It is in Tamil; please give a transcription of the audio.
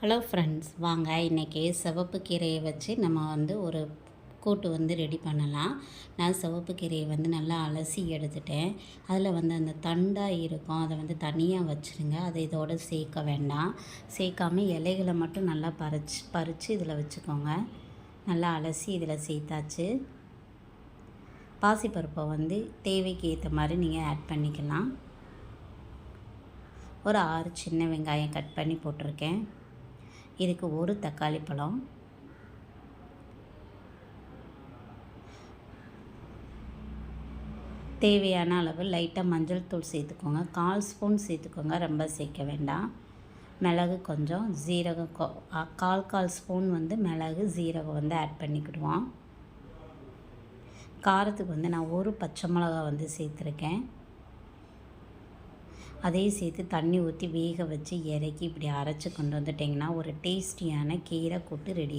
ஹலோ ஃப்ரெண்ட்ஸ் வாங்க. இன்றைக்கி சிவப்பு கீரையை வச்சு நம்ம வந்து ஒரு கூட்டு வந்து ரெடி பண்ணலாம். நான் சிவப்பு கீரையை வந்து நல்லா அலசி எடுத்துட்டேன். அதில் வந்து அந்த தண்டாக இருக்கும். அதை வந்து தனியாக வச்சுருங்க. அதை இதோடு சேர்க்க வேண்டாம். சேர்க்காம இலைகளை மட்டும் நல்லா பறிச்சு பறித்து இதில் வச்சுக்கோங்க. நல்லா அலசி இதில் சேர்த்தாச்சு. பாசிப்பருப்பை வந்து தேவைக்கு ஏற்ற மாதிரி நீங்கள் ஆட் பண்ணிக்கலாம். ஒரு ஆறு சின்ன வெங்காயம் கட் பண்ணி போட்டிருக்கேன். இதுக்கு ஒரு தக்காளி பழம். தேவையான அளவு லைட்டாக மஞ்சள் தூள் சேர்த்துக்கோங்க. கால் ஸ்பூன் சேர்த்துக்கோங்க. ரொம்ப சேர்க்க வேண்டாம். மிளகு கொஞ்சம் ஜீரகம் கால் கால் ஸ்பூன் வந்து மிளகு ஜீரகம் வந்து ஆட் பண்ணிக்கிடுவோம். காரத்துக்கு வந்து நான் ஒரு பச்சை மிளகா வந்து சேர்த்துருக்கேன். அதையும் சேர்த்து தண்ணி ஊற்றி வேக வச்சு இறக்கி இப்படி அரைச்சி கொண்டு வந்துட்டிங்கன்னா ஒரு டேஸ்டியான கீரை கூட்டு ரெடி